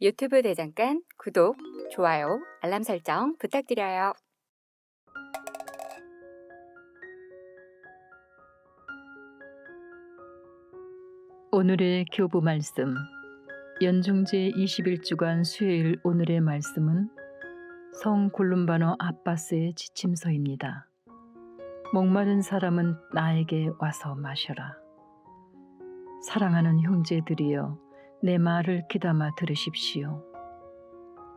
유튜브 대장간 구독, 좋아요, 알람 설정 부탁드려요. 오늘의 교부 말씀 연중제 21주간 수요일 오늘의 말씀은 성 골룸바노 아빠스의 지침서입니다. 목마른 사람은 나에게 와서 마셔라. 사랑하는 형제들이여 내 말을 귀담아 들으십시오.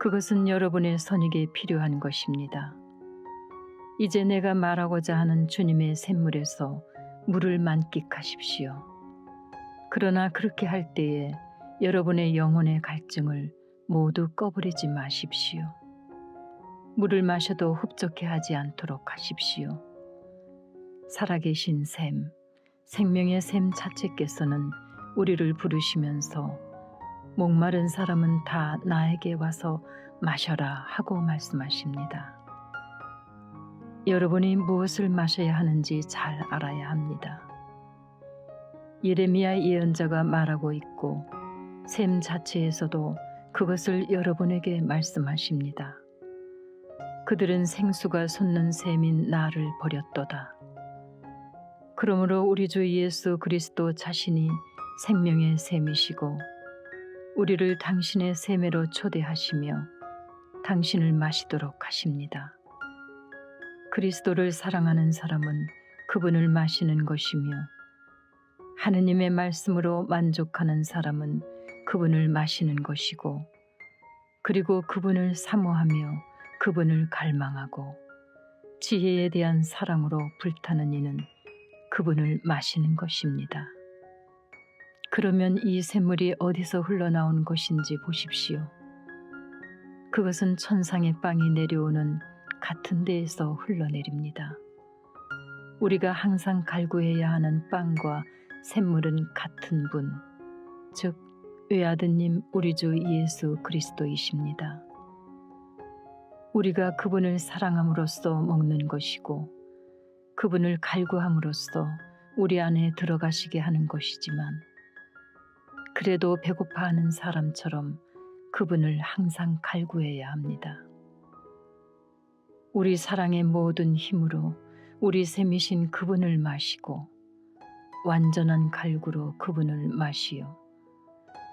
그것은 여러분의 선익에 필요한 것입니다. 이제 내가 말하고자 하는 주님의 샘물에서 물을 만끽하십시오. 그러나 그렇게 할 때에 여러분의 영혼의 갈증을 모두 꺼버리지 마십시오. 물을 마셔도 흡족해 하지 않도록 하십시오. 살아계신 샘, 생명의 샘 자체께서는 우리를 부르시면서 목마른 사람은 다 나에게 와서 마셔라 하고 말씀하십니다. 여러분이 무엇을 마셔야 하는지 잘 알아야 합니다. 예레미야 예언자가 말하고 있고 샘 자체에서도 그것을 여러분에게 말씀하십니다. 그들은 생수가 솟는 샘인 나를 버렸도다. 그러므로 우리 주 예수 그리스도 자신이 생명의 샘이시고 우리를 당신의 샘매로 초대하시며 당신을 마시도록 하십니다. 그리스도를 사랑하는 사람은 그분을 마시는 것이며 하느님의 말씀으로 만족하는 사람은 그분을 마시는 것이고 그리고 그분을 사모하며 그분을 갈망하고 지혜에 대한 사랑으로 불타는 이는 그분을 마시는 것입니다. 그러면 이 샘물이 어디서 흘러나온 것인지 보십시오. 그것은 천상의 빵이 내려오는 같은 데에서 흘러내립니다. 우리가 항상 갈구해야 하는 빵과 샘물은 같은 분, 즉 외아드님 우리 주 예수 그리스도이십니다. 우리가 그분을 사랑함으로써 먹는 것이고 그분을 갈구함으로써 우리 안에 들어가시게 하는 것이지만 그래도 배고파하는 사람처럼 그분을 항상 갈구해야 합니다. 우리 사랑의 모든 힘으로 우리 샘이신 그분을 마시고 완전한 갈구로 그분을 마시어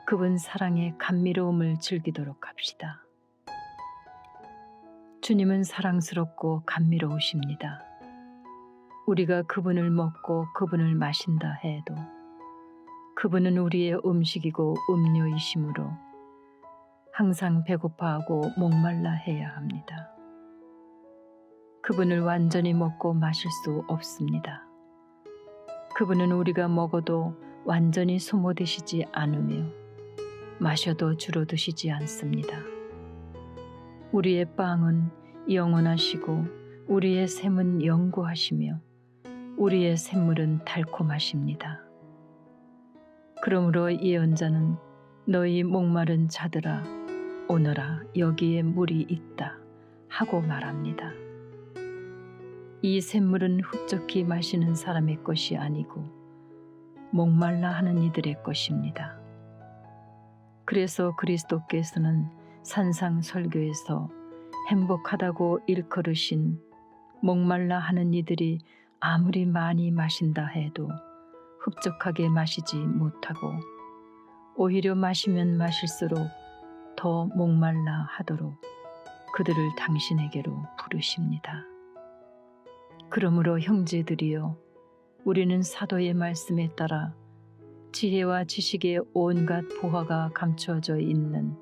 그분 사랑의 감미로움을 즐기도록 합시다. 주님은 사랑스럽고 감미로우십니다. 우리가 그분을 먹고 그분을 마신다 해도 그분은 우리의 음식이고 음료이시므로 항상 배고파하고 목말라 해야 합니다. 그분을 완전히 먹고 마실 수 없습니다. 그분은 우리가 먹어도 완전히 소모되시지 않으며 마셔도 주로 드시지 않습니다. 우리의 빵은 영원하시고 우리의 샘은 영구하시며 우리의 샘물은 달콤하십니다. 그러므로 예언자는 너희 목마른 자들아 오너라 여기에 물이 있다 하고 말합니다. 이 샘물은 흡족히 마시는 사람의 것이 아니고 목말라 하는 이들의 것입니다. 그래서 그리스도께서는 산상 설교에서 행복하다고 일컬으신 목말라 하는 이들이 아무리 많이 마신다 해도 흡족하게 마시지 못하고 오히려 마시면 마실수록 더 목말라 하도록 그들을 당신에게로 부르십니다. 그러므로 형제들이여 우리는 사도의 말씀에 따라 지혜와 지식의 온갖 보화가 감추어져 있는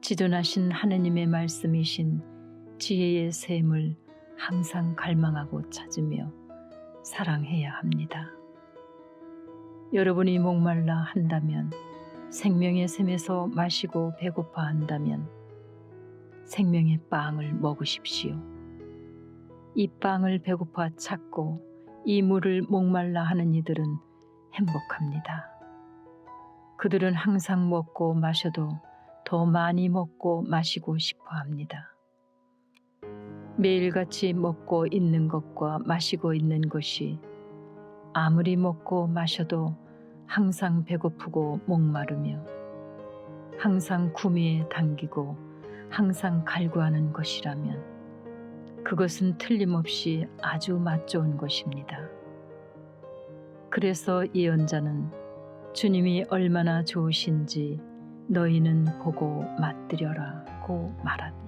지존하신 하느님의 말씀이신 지혜의 샘을 항상 갈망하고 찾으며 사랑해야 합니다. 여러분이 목말라 한다면 생명의 샘에서 마시고 배고파 한다면 생명의 빵을 먹으십시오. 이 빵을 배고파 찾고 이 물을 목말라 하는 이들은 행복합니다. 그들은 항상 먹고 마셔도 더 많이 먹고 마시고 싶어 합니다. 매일같이 먹고 있는 것과 마시고 있는 것이 아무리 먹고 마셔도 항상 배고프고 목마르며 항상 구미에 당기고 항상 갈구하는 것이라면 그것은 틀림없이 아주 맛 좋은 것입니다. 그래서 예언자는 주님이 얼마나 좋으신지 너희는 보고 맛들여라고 말한다.